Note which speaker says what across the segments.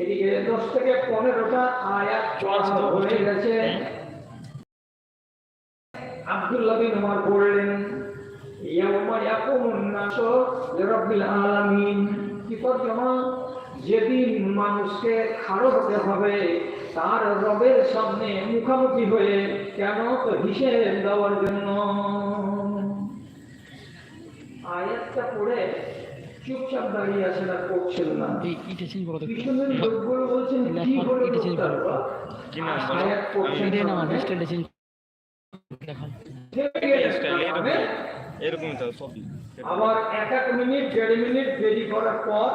Speaker 1: এদিকে দশ থেকে পনেরোটা হয়ে গেছে। আলামিন। যেদিন মানুষকে খাড়ো হতে হবে, তার রবের সামনে মুখামুখি হয়ে কেন তো হিসেব দেওয়ার জন্য আয়াতটা পড়ে চুপচাপ দাঁড়িয়ে আছেন আর পড়ছেন না।
Speaker 2: চেঞ্জ করো
Speaker 1: পিছনের লোকগুলো বলছেন কি করে
Speaker 2: এটা এটা না? স্টাইলটা চেঞ্জ দেখান।
Speaker 3: এরকমই তো সবই
Speaker 1: আবার এক এক মিনিট দেড় মিনিট দেরি করার পর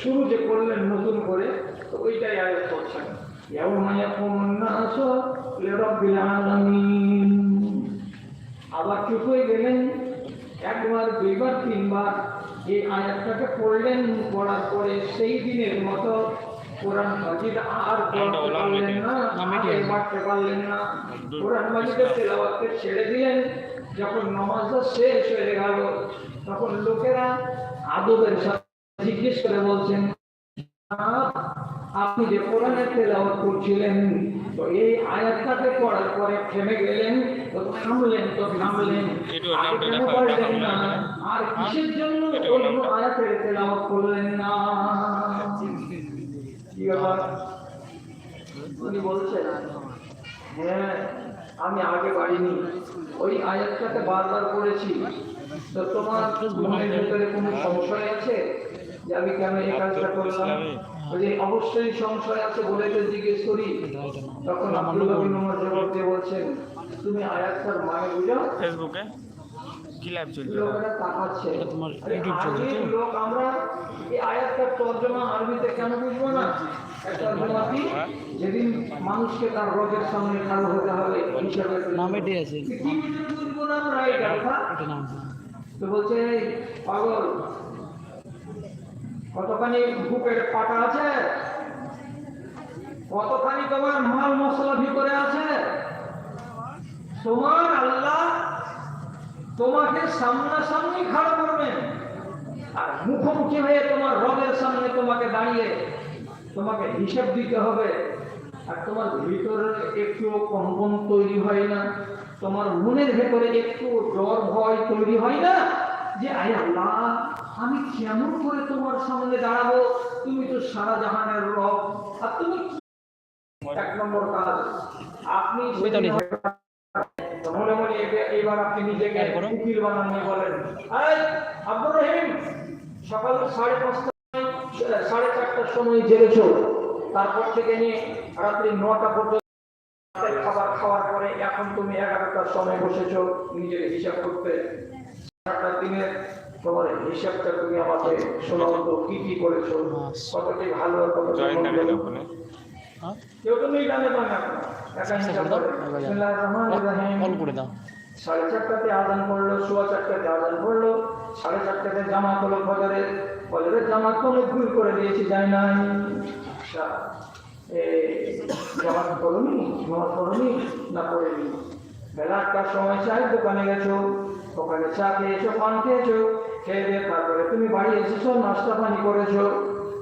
Speaker 1: শুরু যে করলেন নতুন করে তো ওইটাই আয়াত করছেন। আবার চুপ হয়ে গেলেন একবার দুইবার তিনবার। এই আয়াতটাকে পড়লেন পড়ার পরে সেই দিনের মতো কোরআন মাজিদ আর পড়তে পারলেন না আগে পড়তে পারলেন না। কোরআন মাজিদের তেলাওয়াতকে ছেড়ে দিলেন। যখন নমাজটা শেষ হয়ে গেল তখন লোকেরা আদবের সাথে জিজ্ঞেস করে বলছেন "আপ, আপনি যে কোরআনের তেলাওয়াত করছিলেন তো এই আয়াতটাকে পড়ার পরে থেমে গেলেন তো থামলেন তো থামলেন। আর কেন পড়লেন না? আর কিসের জন্য অন্য আয়াতের তেলাওয়াত করলেন না? কি ব্যাপার? উনি বলছেন হ্যাঁ আমি আগে পারিনি ওই আয়াতটাকে বারবার পড়েছি। তো তোমার মনের ভিতরে কোনো সংশয় আছে যে আমি কেন এই কাজটা করলাম? বলে অবশ্যই সংশয় আছে বলে জিজ্ঞেস করি। তখন আব্দুল্লাহ বিন উমর জবাব দিয়ে বলছেন তুমি আয়াতটার মানে বুঝো?
Speaker 3: ফেসবুকে কি লাইভ চলছে?
Speaker 2: এটা তোমার
Speaker 1: আরে
Speaker 2: চলছে তো?
Speaker 1: লোক আমরা এই আয়াতটার তর্জমা আরবিতে কেন বুঝব না? একটা যেদিন মানুষকে তার সামনে খাড়ো হতে হবে
Speaker 2: নাম আছে।
Speaker 1: পৃথিবীতে বুঝব না আমরা এই কথা তো বলছে পাগল কতখানি বুকের পাটা আছে? কতখানি তোমার মাল মশলা ভিতরে আছে? তোমার আল্লাহ তোমাকে সামনাসামনি খাড়া করবেন আর মুখোমুখি হয়ে তোমার রবের সামনে তোমাকে দাঁড়িয়ে তোমাকে হিসেব দিতে হবে। আর তোমার ভিতরে একটু কম্পন তৈরি হয় না। তোমার মনের ভেতরে একটু ডর ভয় তৈরি হয় না যে আয় আল্লাহ আমি কেমন করে তোমার সামনে দাঁড়াবো? তুমি তো সারা জাহানের রব। আর তুমি এক নম্বর কাজ আপনি মনে মনে এবার আপনি নিজেকে উকিল বানান বলেন। আব্দুর রহিম সকাল সাড়ে পাঁচটা সাড়ে চারটার সময় জেগেছো তারপর থেকে নিয়ে রাত্রি নটা পর্যন্ত খাবার খাওয়ার পরে এখন তুমি এগারোটার সময় বসেছো নিজের হিসাব করতে। সারাটা দিনের তোমার হিসাবটা তুমি আমাকে শোনাও তো কি কি করেছ? কতটি ভালো আর কতটি
Speaker 2: হ্যাঁ?
Speaker 1: কেউ তো নেই জানে না
Speaker 2: কল করে দাও।
Speaker 1: সাড়ে চারটাতে আজান পড়ল সোয়া চারটাতে আজান পড়ল। সাড়ে চারটাতে জামাত হলো ফজরে ফজরের জামাত তো অনেক ভুল করে দিয়েছি যাই নাই আচ্ছা, জামাত পড়ুনি জামাত পড়ুনি না পড়েনি? বেলা আটটার সময় চায়ের দোকানে গেছো। ওখানে চা খেয়েছো পান খেয়েছো। খেয়ে দিয়ে তারপরে তুমি বাড়ি এসেছ, নাস্তা পানি করেছ,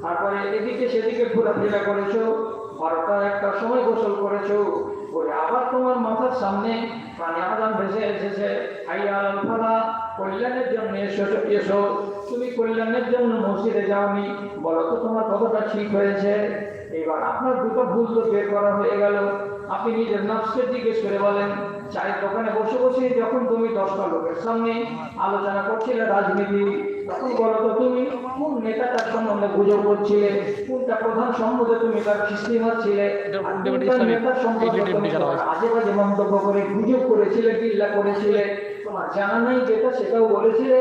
Speaker 1: তারপরে এদিকে সেদিকে ঘোরাফেরা করেছ, বারোটা একটা সময় গোসল করেছ করে আবার তোমার মাথার সামনে পানি আদান ভেসে এসেছে আইয়া ফালা কল্যাণের জন্য এসো এসো তুমি কল্যাণের জন্য মসজিদে যাওনি। বলো তো তোমার কতটা ঠিক হয়েছে? এবার আপনার দুটো ভুল তো বের করা হয়ে গেল। আপনি নিজের নফসকে জিজ্ঞেস করে বলেন চায়ের দোকানে বসে বসে যখন তুমি দশটা লোকের সামনে আলোচনা করছিলে রাজনীতি তখন বলো তো তুমি কোন নেতাটার সম্বন্ধে গুজব করছিলে? কোনটা প্রধান সম্বন্ধে তুমি তার খিস্তি কোনটা
Speaker 2: ইসলামিক
Speaker 1: নেতার সম্বন্ধে আজে বাজে মন্তব্য করে গুজব করেছিলে বিল্লা করেছিলে? তোমার জানা নাই যেটা সেটাও বলেছিলে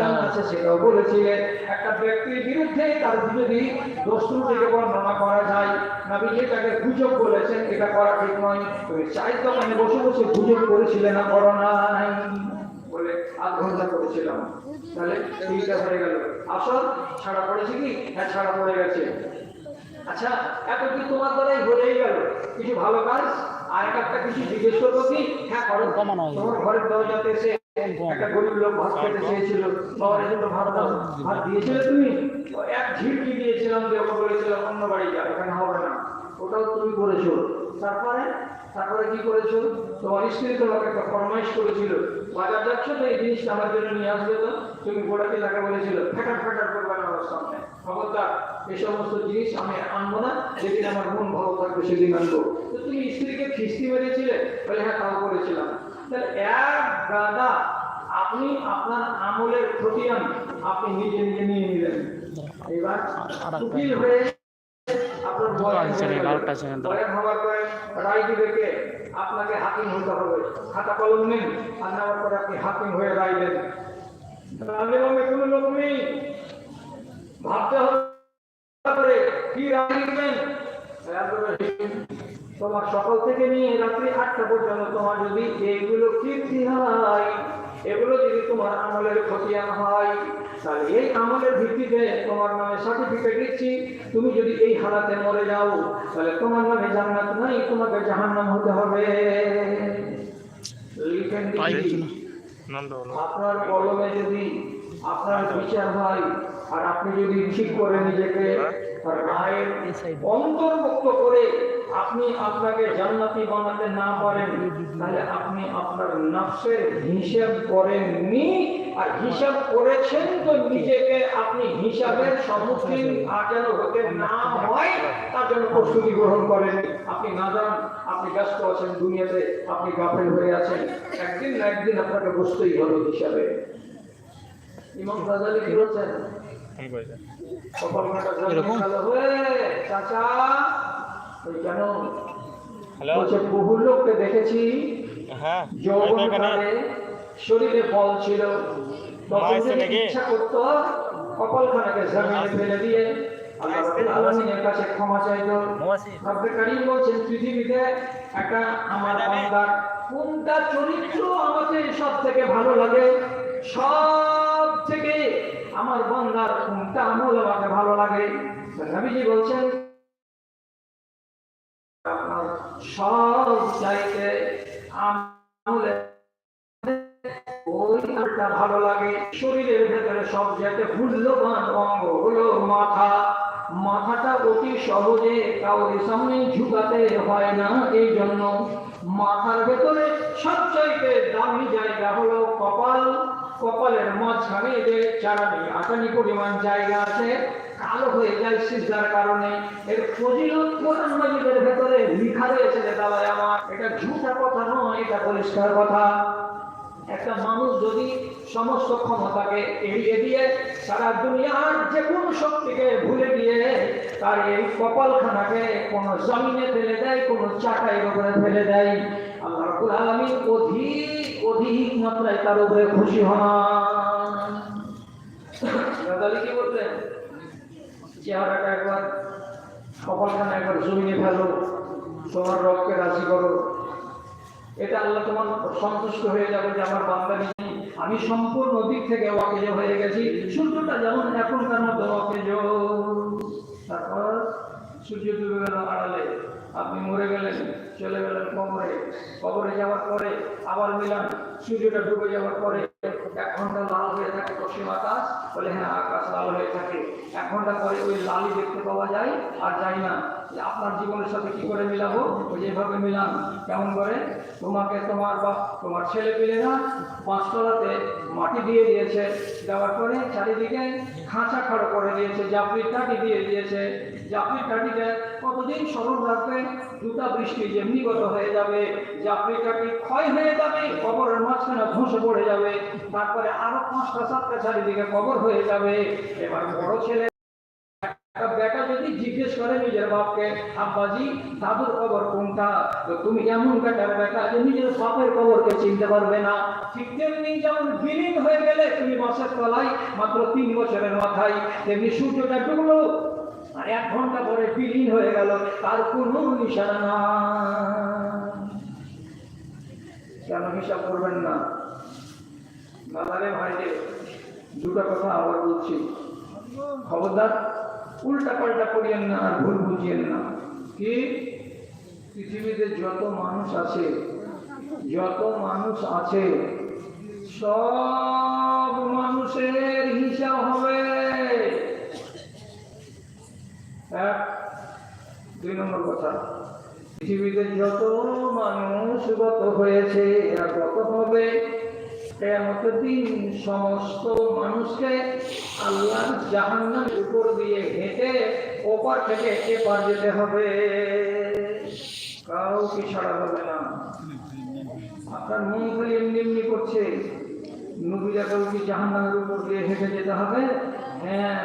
Speaker 1: জানা আছে সেটাও বলেছিলে। একটা ব্যক্তির বিরুদ্ধে তার যদি দোষণ থেকে বর্ণনা করা যায়। নবী যেটাকে গুজব বলেছেন এটা করা ঠিক নয়। তুমি চাই দোকানে বসে বসে গুজব করেছিলে না করো নাই বলে আধ ঘণ্টা করেছিলাম। তাহলে তিনটা হয়ে গেল। আসল ছাড়া পড়েছে কি? হ্যাঁ ছাড়া পড়ে গেছে। আচ্ছা এত কি তোমার দ্বারাই হয়েই গেল। কিছু ভালো কাজ? আর একটা কিছু জিজ্ঞেস করব কি? হ্যাঁ
Speaker 2: কমানো
Speaker 1: তোমার ঘরের দরজাতে এসে একটা গরিব লোক ভাত খেতে চেয়েছিল। বাবার জন্য ভাত ভাত দিয়েছিলে তুমি? এক ঝিড়কি দিয়েছিলাম যে ওকে বলেছিলাম অন্য বাড়ি যা এখানে হবে না। ওটাও তুমি করেছ। তারপরে? তারপরে কি করেছ? তোমার স্ত্রী তোমাকে একটা ফরমাইশ করেছিল বাজার যাচ্ছ তো এই জিনিসটা আমার জন্য নিয়ে আসবে তো? তুমি গোড়াতে তাকে বলেছিল ফেটার ফেটার করবে না সামনে। খবরদার এই সমস্ত জিনিস আমি আনব না। যেদিন আমার মন ভালো থাকবে সেদিন আনব। তো তুমি স্ত্রীকে খিস্তি মেরেছিলে? বলে হ্যাঁ তাও করেছিলাম। তাহলে এক গাদা আপনি আপনার আমলের খতিয়ান আপনি নিজে নিজে নিয়ে নিলেন। এবার উকিল হয়ে আপনার
Speaker 2: আচ্ছা,
Speaker 1: গেল।
Speaker 2: এগারোটা সেকেন্ড।
Speaker 1: বয়ান হওয়ার পরে রায় দিবে আপনাকে হাকিম হতে হবে। খাতা কলম নেন আর নেওয়ার পরে আপনি হাকিম হয়ে রায় দেন। তাহলে কোনো লোক নেই। ভাবতে হবে কি রায় দিবেন? তোমার সকাল থেকে নিয়ে রাত্রি আটটা পর্যন্ত তোমার যদি এইগুলো কীর্তি হয় এগুলো যদি তোমার আমলের খতিয়ান হয় তাহলে এই আমলের ভিত্তিতে তোমার নামে সার্টিফিকেট দিচ্ছি। তুমি যদি এই হালাতে মরে যাও তাহলে তোমার নামে জান্নাত নাই তোমাকে জাহান্নাম হতে হবে। আপনার কলমে যদি আপনার বিচার হয় আর আপনি যদি ঠিক করে নিজেকে রায়ের অন্তর্ভুক্ত করে আপনি আপনাকে জান্নাতি বানাতে না পারেন তাহলে আপনি আপনার নফসের হিসাব করেননি। আর হিসাব করেছেন তো নিজেকে আপনি হিসাবের সম্মুখীন আর যেন হতে না হয় তার জন্য প্রস্তুতি গ্রহণ করেন। আপনি না জান আপনি ব্যস্ত আছেন দুনিয়াতে আপনি গাফেল হয়ে আছেন। একদিন না একদিন আপনাকে বসতেই হবে হিসাবে। ইমাম গাজালি কি বলছেন?
Speaker 3: ফোন করেছে
Speaker 1: কপালখানাটা
Speaker 2: এরকম?
Speaker 1: গেল, "ওয়ে, চাচা ওই কেন
Speaker 3: হ্যালো
Speaker 1: বহু লোককে দেখেছি
Speaker 3: হ্যাঁ
Speaker 1: শরীরে ছিল তখন? ইচ্ছা করতো কপালখানাকে জমিনে ফেলে দিয়ে আল্লাহ রাব্বুল আলামিনের কাছে ক্ষমা চাইতো। রব্বে কারীম বলছেন পৃথিবীতে একটা আমার বান্দার কোনটা চরিত্র আমাকে সব থেকে ভালো লাগে? সব আমার বান্দার কোনটা আমল আমাকে ভালো লাগে। বলছেন, আপনার সব চাইতে ভালো লাগে। শরীরের ভেতরে সব মূল্যবান অঙ্গ হলো মাথা। মাথাটা অতি সহজে কাউরি সামনে ঝুঁকাতে হয় না এই জন্য মাথার ভেতরে সবচাইতে দামি জায়গা হলো কপাল। কপালের মাঝখানে চারা নেই আটানি পরিমাণ জায়গা আছে, কালো হয়ে যায় সিজদার কারণে। এর ফজিলত কোরআন মাজিদের ভেতরে লেখা রয়েছে যে দাদা আমার, এটা ঝুঁটা কথা নয়, এটা পরিষ্কার কথা। একটা মানুষ যদি সমস্ত ক্ষমতাকে এড়িয়ে দিয়ে সারা দুনিয়ার যে কোনো শক্তিকে ভুলে গিয়ে তার এই কপালখানাকে কোনো জমিনে ফেলে দেয়, কোনো উপরে ফেলে দেয় আল্লাহ অধিক অধিক মাত্রায় তার উপরে খুশি হন। কি চেহারাটা একবার একবার ফেলো রবকে রাজি করো। এটা আল্লাহ তোমার সন্তুষ্ট হয়ে যাবে যে আমার বান্দা আমি সম্পূর্ণ দিক থেকে ওয়াকেজ হয়ে গেছি। সূর্যটা যেমন এখনকার মতো ওয়াকেজ তারপর সূর্য ডুবে গেল আড়ালে আপনি মরে গেলেন। চলে গেলেন কবরে কবরে যাওয়ার পরে আবার মিলান, সূর্যটা ডুবে যাওয়ার পরে এক ঘণ্টা লাল হয়ে থাকে পশ্চিম আকাশ। বলে হ্যাঁ আকাশ লাল হয়ে থাকে। এক ঘণ্টা পরে ওই লালই দেখতে পাওয়া যায়, আর যায় না। যে আপনার জীবনের সাথে কি করে মিলাবো? ওই যেভাবে মিলান। কেমন করে? তোমাকে তোমার বা তোমার ছেলে পেলেরা পাঁচতলাতে মাটি দিয়ে দিয়েছে। দেওয়ার পরে চারিদিকে খাঁচা খাড়ো করে দিয়েছে জাপড়ির টাটি দিয়ে দিয়েছে। জাপড়ির টাটিতে কতদিন স্মরণ রাখবে? দুটা বৃষ্টি যেমনি গত হয়ে যাবে জাপড়ির টাটি ক্ষয় হয়ে যাবে, কবরের মাঝখানে ধসে পড়ে যাবে। তারপরে আরও পাঁচটা, সাতটা চারিদিকে কবর হয়ে যাবে। এবার বড় ছেলে করে নিজের বাপকে আব্বাজি দাদুর কবর কোনটা? তো তুমি এমন বেটার বেটা যে নিজের বাপের কবরকে চিনতে পারবে না। ঠিক তেমনি যেমন বিলীন হয়ে গেলে তুমি মাসের তলায় মাত্র তিন বছরের মাথায়, তেমনি সূর্যটা ডুবলো, আর এক ঘণ্টা পরে বিলীন হয়ে গেল, তার কোনো নিশানা না কেন হিসাব করবেন না? দাদারে ভাইরে দুটো কথা আবার বলছি। খবরদার? উল্টা পাল্টা করিয়েন না, আর ভুল বুঝিয়েন না। কি? পৃথিবীতে যত মানুষ আছে, যত মানুষ আছে, সব মানুষের হিসাব হবে। এক, দুই নম্বর কথা। পৃথিবীতে যত মানুষ গত হয়েছে, আর গত হবে। কেয়ামতের দিন সমস্ত মানুষকে আল্লাহ জাহান্নামের উপর দিয়ে হেঁটে ওপার থেকে এপার যেতে হবে। কাউকে ছাড়া হবে না। আপনার মন খালি এমনি এমনি করছে। নবীরা কাউকে জাহান্নামের উপর দিয়ে হেঁটে যেতে হবে। হ্যাঁ।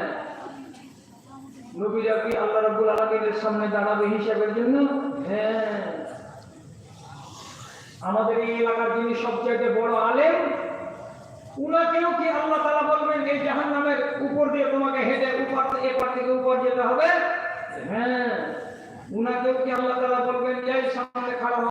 Speaker 1: নবীরা কি আল্লাহ রাব্বুল আলামিনের সামনে দাঁড়াবে হিসাবের জন্য? হ্যাঁ। আমাদের এই এলাকার যিনি সবচেয়ে বড় আলেম উনাকেও কি আল্লাহ তালা বলবেন, এই জাহান্নামের উপর দিয়ে তোমাকে হেঁটে উপর এপার থেকে উপর যেতে হবে হ্যাঁ উনাকেও কি আল্লাহ তালা বলবেন, এই সামনে খারাপ।